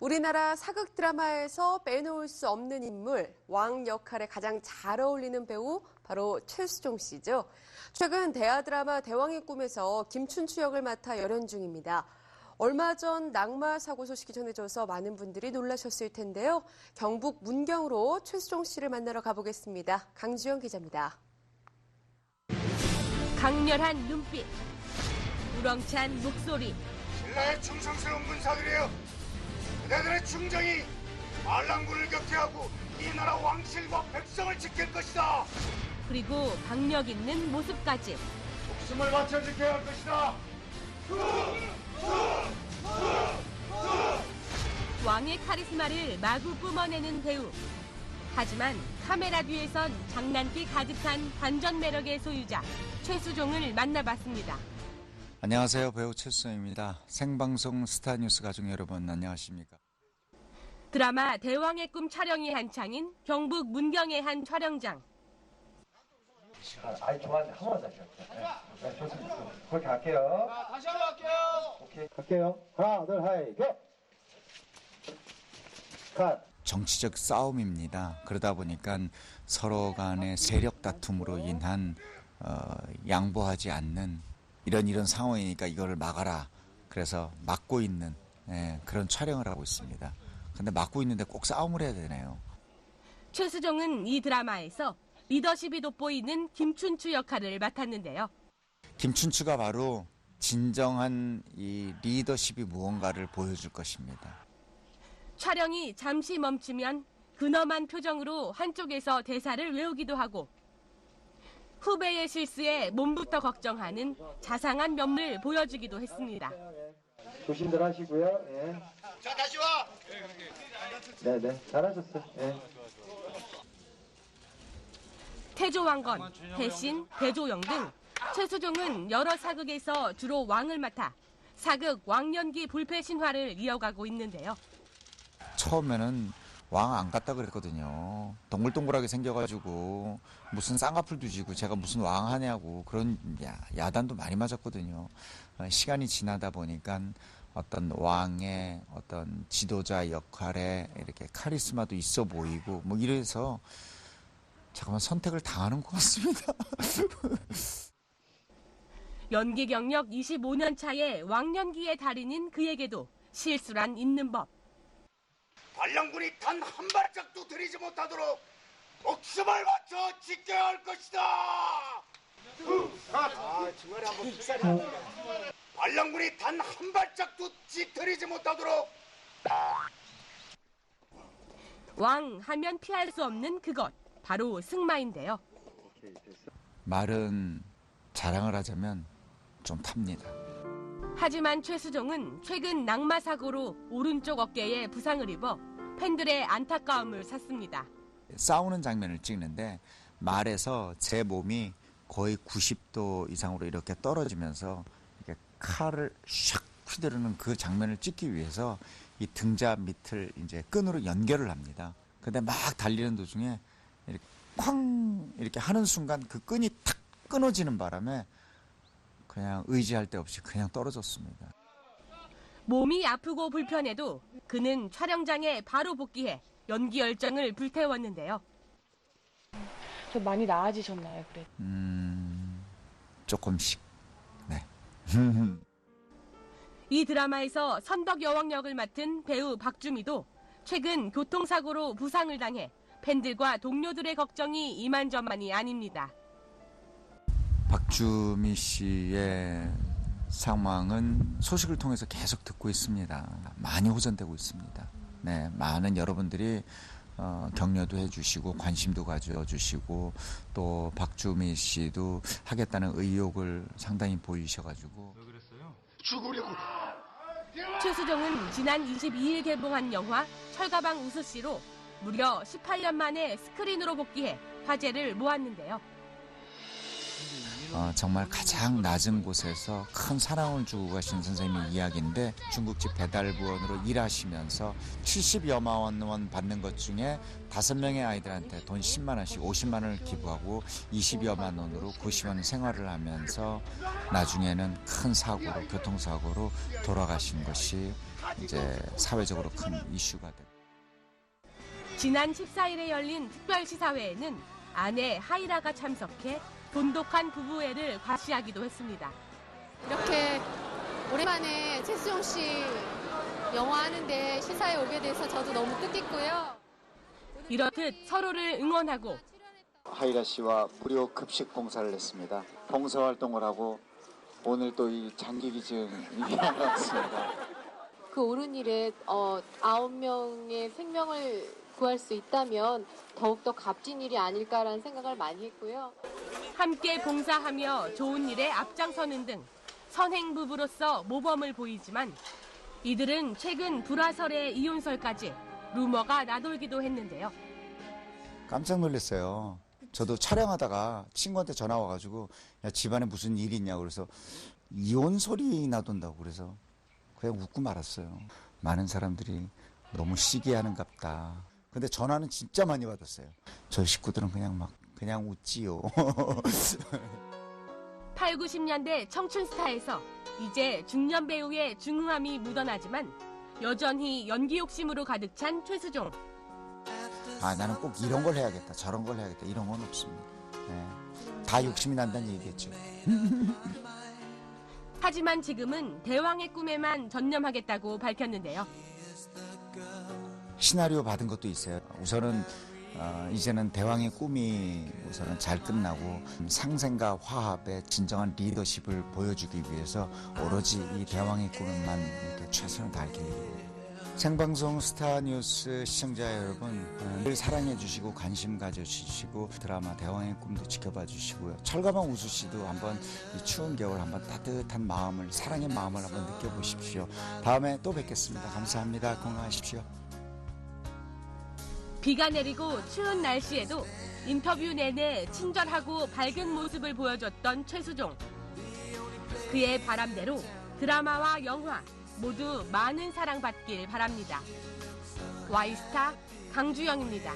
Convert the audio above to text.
우리나라 사극 드라마에서 빼놓을 수 없는 인물, 왕 역할에 가장 잘 어울리는 배우, 바로 최수종 씨죠. 최근 대하 드라마 대왕의 꿈에서 김춘추 역을 맡아 열연 중입니다. 얼마 전 낙마 사고 소식이 전해져서 많은 분들이 놀라셨을 텐데요. 경북 문경으로 최수종 씨를 만나러 가보겠습니다. 강주영 기자입니다. 강렬한 눈빛, 우렁찬 목소리, 신라의 충성스러운 군사들이여 그대들의 충정이 말랑군을 격퇴하고 이 나라 왕실과 백성을 지킬 것이다 그리고 박력 있는 모습까지 목숨을 바쳐 지켜야 할 것이다 왕의 카리스마를 마구 뿜어내는 배우. 하지만 카메라 뒤에선 장난기 가득한 반전 매력의 소유자 최수종을 만나봤습니다. 안녕하세요. 배우 최수정입니다. 생방송 스타뉴스 가족 여러분 안녕하십니까? 드라마 대왕의 꿈 촬영이 한창인 경북 문경의 한 촬영장. 아, 아이 좋아하네. 한 번만 다시 할게요. 네, 네, 좋습니다. 그렇게 할게요. 다시 한번 할게요 오케이. 갈게요. 하나, 둘, 하이, 고! 컷. 정치적 싸움입니다. 그러다 보니까 서로 간의 세력 다툼으로 인한 어, 양보하지 않는 이런 이런 상황이니까 이거를 막아라. 그래서 막고 있는 예, 그런 촬영을 하고 있습니다. 근데 막고 있는데 꼭 싸움을 해야 되네요. 최수종은 이 드라마에서 리더십이 돋보이는 김춘추 역할을 맡았는데요. 김춘추가 바로 진정한 이 리더십이 무언가를 보여줄 것입니다. 촬영이 잠시 멈추면 근엄한 표정으로 한쪽에서 대사를 외우기도 하고 후배의 실수에 몸부터 걱정하는 자상한 면을 보여주기도 했습니다. 조심들 하시고요. 예. 자 다시 와 네, 네. 잘하셨어요. 예. 태조왕건, 대신, 대조영 등 최수종은 여러 사극에서 주로 왕을 맡아 사극 왕년기 불패 신화를 이어가고 있는데요. 처음에는 왕안 갔다 그랬거든요. 동글동글하게 생겨가지고 무슨 쌍꺼풀도 지고 제가 무슨 왕 하냐고 그런 야, 야단도 많이 맞았거든요. 어, 시간이 지나다 보니까 어떤 왕의 어떤 지도자 역할에 이렇게 카리스마도 있어 보이고 뭐 이래서 잠깐만 선택을 당하는 것 같습니다. 연기 경력 25년 차의 왕년기의 달인인 그에게도 실수란 있는 법. 반란군이 단 한 발짝도 들이지 못하도록 목숨을 바쳐 지켜야 할 것이다 아 중간에 한번 픽사리 반란군이 단 한 발짝도 뒤틀리지 못하도록 왕 하면 피할 수 없는 그것. 바로 승마인데요. 말은 자랑을 하자면 좀 탑니다. 하지만 최수종은 최근 낙마 사고로 오른쪽 어깨에 부상을 입어 팬들의 안타까움을 샀습니다. 싸우는 장면을 찍는데 말에서 제 몸이 거의 90도 이상으로 이렇게 떨어지면서 이렇게 칼을 샥 휘두르는 그 장면을 찍기 위해서 이 등자 밑을 이제 끈으로 연결을 합니다. 근데 막 달리는 도중에 이렇게 쾅 이렇게 하는 순간 그 끈이 탁 끊어지는 바람에 그냥 의지할 데 없이 그냥 떨어졌습니다. 몸이 아프고 불편해도 그는 촬영장에 바로 복귀해 연기 열정을 불태웠는데요. 좀 많이 나아지셨나요, 그래? 음, 조금씩. 네. 이 드라마에서 선덕 여왕 역을 맡은 배우 박주미도 최근 교통사고로 부상을 당해 팬들과 동료들의 걱정이 이만저만이 아닙니다. 박주미 씨의 상황은 소식을 통해서 계속 듣고 있습니다. 많이 호전되고 있습니다. 네, 많은 여러분들이 어, 격려도 해주시고 관심도 가져주시고 또 박주미 씨도 하겠다는 의욕을 상당히 보이셔가지고 죽으려고 최수종은 지난 22일 개봉한 영화 철가방 우수씨로 무려 18년 만에 스크린으로 복귀해 화제를 모았는데요. 어, 정말 가장 낮은 곳에서 큰 사랑을 주고 가신 선생님의 이야기인데 중국집 배달부원으로 일하시면서 70여만 원 받는 것 중에 다섯 명의 아이들한테 돈 10만 원씩 50만 원을 기부하고 20여만 원으로 90원 생활을 하면서 나중에는 큰 사고로 교통사고로 돌아가신 것이 이제 사회적으로 큰 이슈가 됐고. 지난 14일에 열린 특별시사회에는 아내 하이라가 참석해 돈독한 부부애를 과시하기도 했습니다. 이렇게 오랜만에 최수종 씨 영화 하는데 시사에 오게 돼서 저도 너무 뜻깊고요. 이렇듯 서로를 응원하고 하이라 씨와 무료 급식 봉사를 했습니다. 봉사 활동을 하고 오늘 또 이 장기 기증이 나왔습니다. 그 옳은 일에 어, 아홉 명의 생명을 구할 수 있다면 더욱더 값진 일이 아닐까라는 생각을 많이 했고요. 함께 봉사하며 좋은 일에 앞장서는 등 선행 부부로서 모범을 보이지만 이들은 최근 불화설의 이혼설까지 루머가 나돌기도 했는데요. 깜짝 놀랐어요. 저도 촬영하다가 친구한테 전화 와가지고 야 집안에 무슨 일이 있냐고 그래서 이혼 소리 나돈다고 그래서 그냥 웃고 말았어요. 많은 사람들이 너무 시기하는 갑다. 근데 전화는 진짜 많이 받았어요. 저희 식구들은 그냥 막 그냥 웃지요. 8, 90년대 청춘 스타에서 이제 중년 배우의 중후함이 묻어나지만 여전히 연기 욕심으로 가득 찬 최수종. 아 나는 꼭 이런 걸 해야겠다 저런 걸 해야겠다 이런 건 없습니다. 네. 다 욕심이 난다는 얘기겠죠. 하지만 지금은 대왕의 꿈에만 전념하겠다고 밝혔는데요. 시나리오 받은 것도 있어요. 우선은 어, 이제는 대왕의 꿈이 우선은 잘 끝나고 상생과 화합의 진정한 리더십을 보여주기 위해서 오로지 이 대왕의 꿈에만 이렇게 최선을 다할 계획입니다. 생방송 스타뉴스 시청자 여러분 어, 늘 사랑해 주시고 관심 가져 주시고 드라마 대왕의 꿈도 지켜봐 주시고요. 철가방 우수 씨도 한번 이 추운 겨울 한번 따뜻한 마음을 사랑의 마음을 한번 느껴보십시오. 다음에 또 뵙겠습니다. 감사합니다. 건강하십시오. 비가 내리고 추운 날씨에도 인터뷰 내내 친절하고 밝은 모습을 보여줬던 최수종. 그의 바람대로 드라마와 영화 모두 많은 사랑받길 바랍니다. 와이스타 강주영입니다.